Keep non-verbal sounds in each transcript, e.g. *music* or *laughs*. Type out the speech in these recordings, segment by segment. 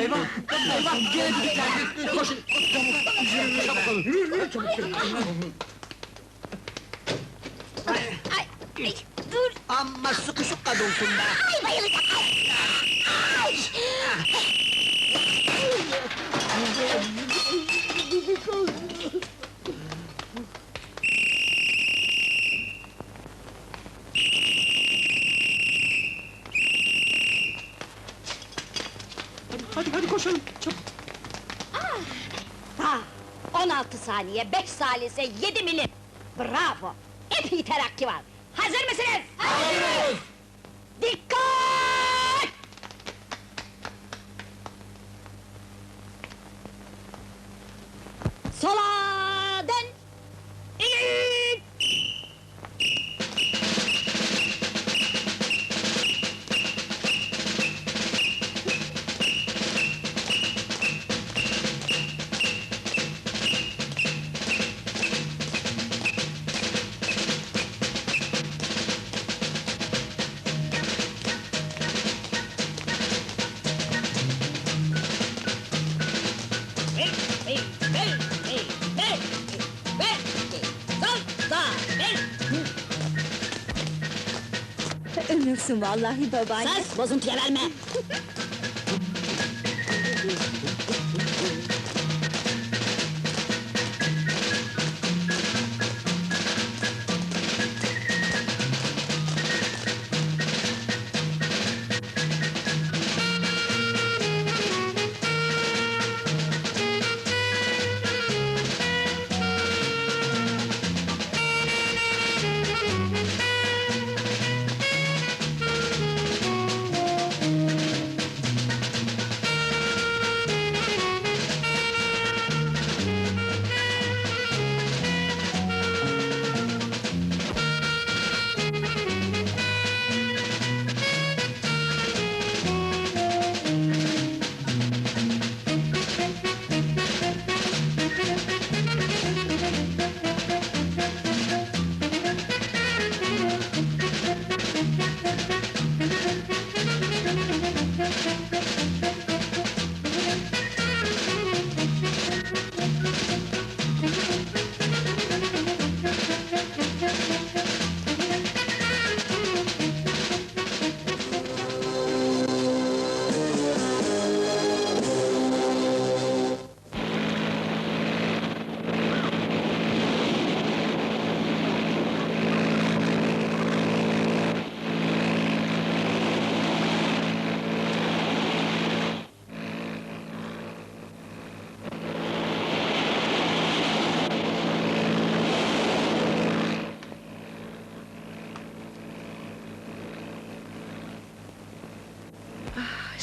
Eyvah! Eyvah! Gene düdükler! Koşun! Çabuk! Çabuk! Yürü, yürü, çabuk! çabuk. Ay, ay, dur! Amma sıkışık kadınsın be! Ay bayılacak! Ay! Ay! Hadi, hadi koşalım! Çabuk! Ha, 16 saniye, 5 salise, 7 milim! Bravo! Epey terakki var! Hazır mısınız? Hazırız! Ölürsün vallahi babaanne. Sus, bozuntuya verme! *laughs*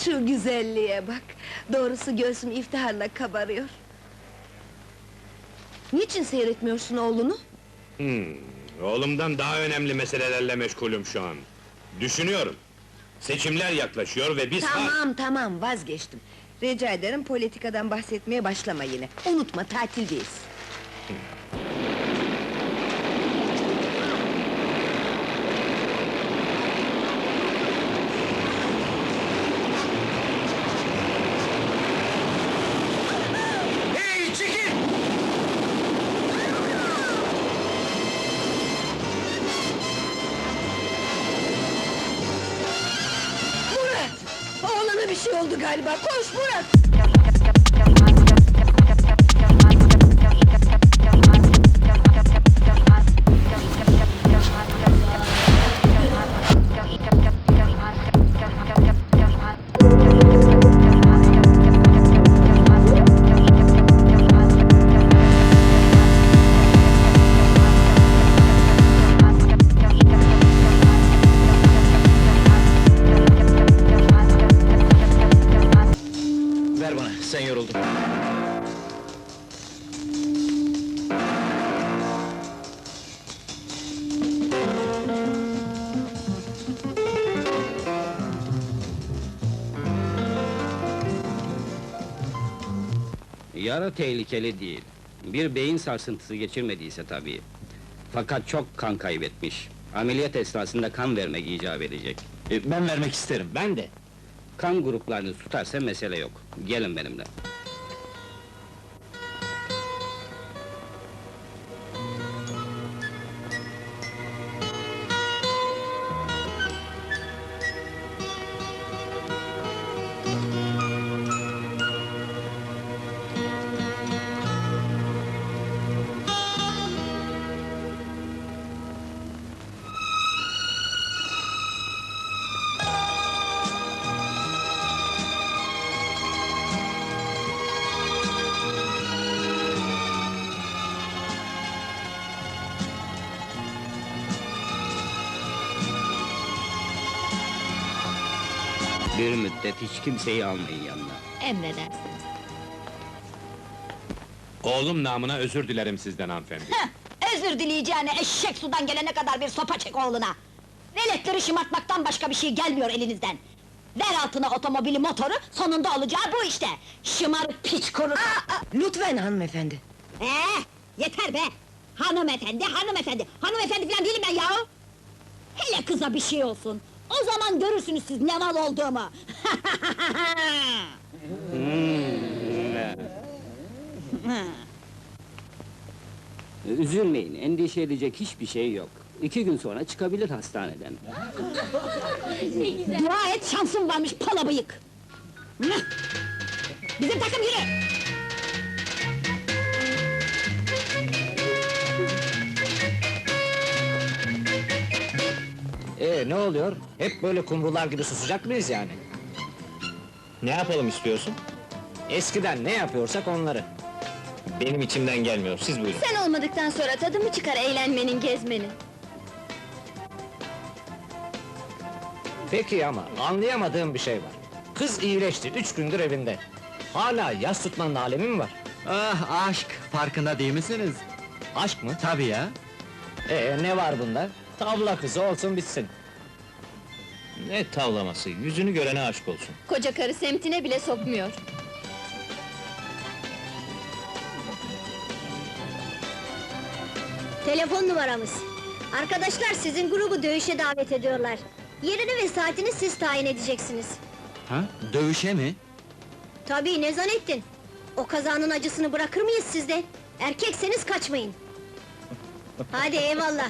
Şu güzelliğe bak. Doğrusu göğsüm iftiharla kabarıyor. Niçin seyretmiyorsun oğlunu? Hmm, oğlumdan daha önemli meselelerle meşgulüm şu an. Düşünüyorum. Seçimler yaklaşıyor ve biz... Tamam tamam vazgeçtim. Rica ederim politikadan bahsetmeye başlama yine. Unutma tatildeyiz. Hey, bir şey oldu galiba. Koş Murat! Ver bana, sen yoruldun. Yara tehlikeli değil. Bir beyin sarsıntısı geçirmediyse tabii. Fakat çok kan kaybetmiş. Ameliyat esnasında kan vermek icap edecek. E, ben vermek isterim. Ben de. Kan gruplarını tutarsa mesele yok. Gelin benimle. Bir müddet hiç kimseyi almayın yanına. Emredersiniz. Oğlum namına özür dilerim sizden hanımefendi. Heh, özür dileyeceğine eşek sudan gelene kadar bir sopa çek oğluna. Veletleri şımartmaktan başka bir şey gelmiyor elinizden. Ver altına otomobili motoru, sonunda olacağı bu işte. Şımarık piç kurusu. Lütfen hanımefendi. Ee, yeter be! Hanımefendi, hanımefendi, hanımefendi falan değilim ben ya! Hele kıza bir şey olsun, o zaman görürsünüz siz ne mal olduğumu! Üzülmeyin, endişe edecek hiçbir şey yok. İki gün sonra çıkabilir hastaneden. Dua et şansım varmış pala bıyık! Bizim takım yürü! Ee ne oluyor? Hep böyle kumrular gibi susacak mıyız yani? Ne yapalım istiyorsun? Eskiden ne yapıyorsak onları. Benim içimden gelmiyor, siz buyurun. Sen olmadıktan sonra tadı mı çıkar eğlenmenin, gezmenin? Peki ama anlayamadığım bir şey var. Kız iyileşti, üç gündür evinde. Hala yas tutmanın alemi mi var? Ah aşk, farkında değil misiniz? Aşk mı? Tabii ya. Ee ne var bunda? Tavla kızı olsun bitsin. Ne tavlaması, yüzünü görene aşk olsun. Koca karı semtine bile sokmuyor. Telefon numaramız. Arkadaşlar sizin grubu dövüşe davet ediyorlar. Yerini ve saatini siz tayin edeceksiniz. Ha? Dövüşe mi? Tabii ne zannettin? O kazanın acısını bırakır mıyız sizde? Erkekseniz kaçmayın. Hadi eyvallah.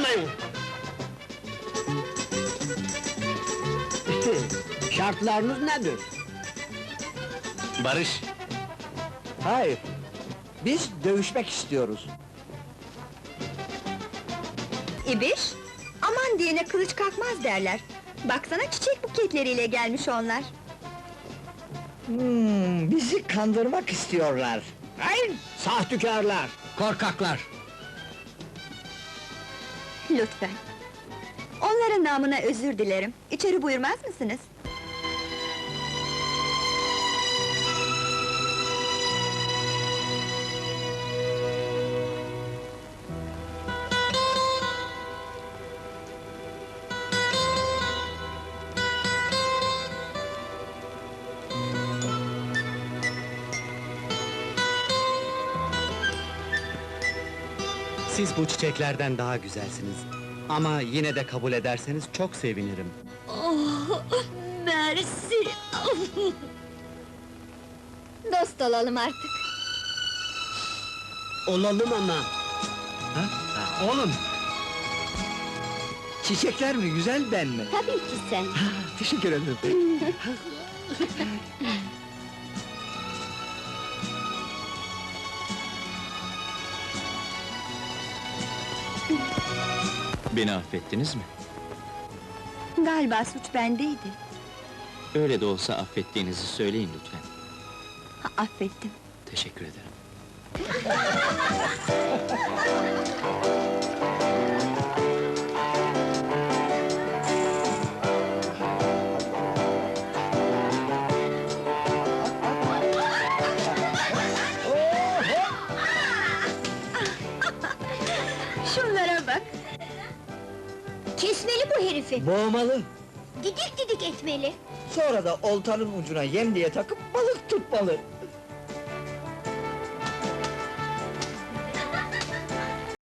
Davranmayın! *laughs* Şartlarınız nedir? Barış, Hayır. Biz dövüşmek istiyoruz. İbiş, aman diyene kılıç kalkmaz derler. Baksana çiçek buketleriyle gelmiş onlar. Hmm, bizi kandırmak istiyorlar. Hayır, sahtükarlar. Korkaklar! Lütfen. Onların namına özür dilerim. İçeri buyurmaz mısınız? Siz bu çiçeklerden daha güzelsiniz. Ama yine de kabul ederseniz çok sevinirim. Oh, mersi! Dost olalım artık. Olalım ama. Ha? Ha, Oğlum! Çiçekler mi, güzel ben mi? Tabii ki sen. Teşekkür ederim. *laughs* beni affettiniz mi? Galiba suç bendeydi. Öyle de olsa affettiğinizi söyleyin lütfen. Ha, affettim. Teşekkür ederim. *laughs* Kesmeli bu herifi. Boğmalı. Didik didik etmeli. Sonra da oltanın ucuna yem diye takıp balık tutmalı.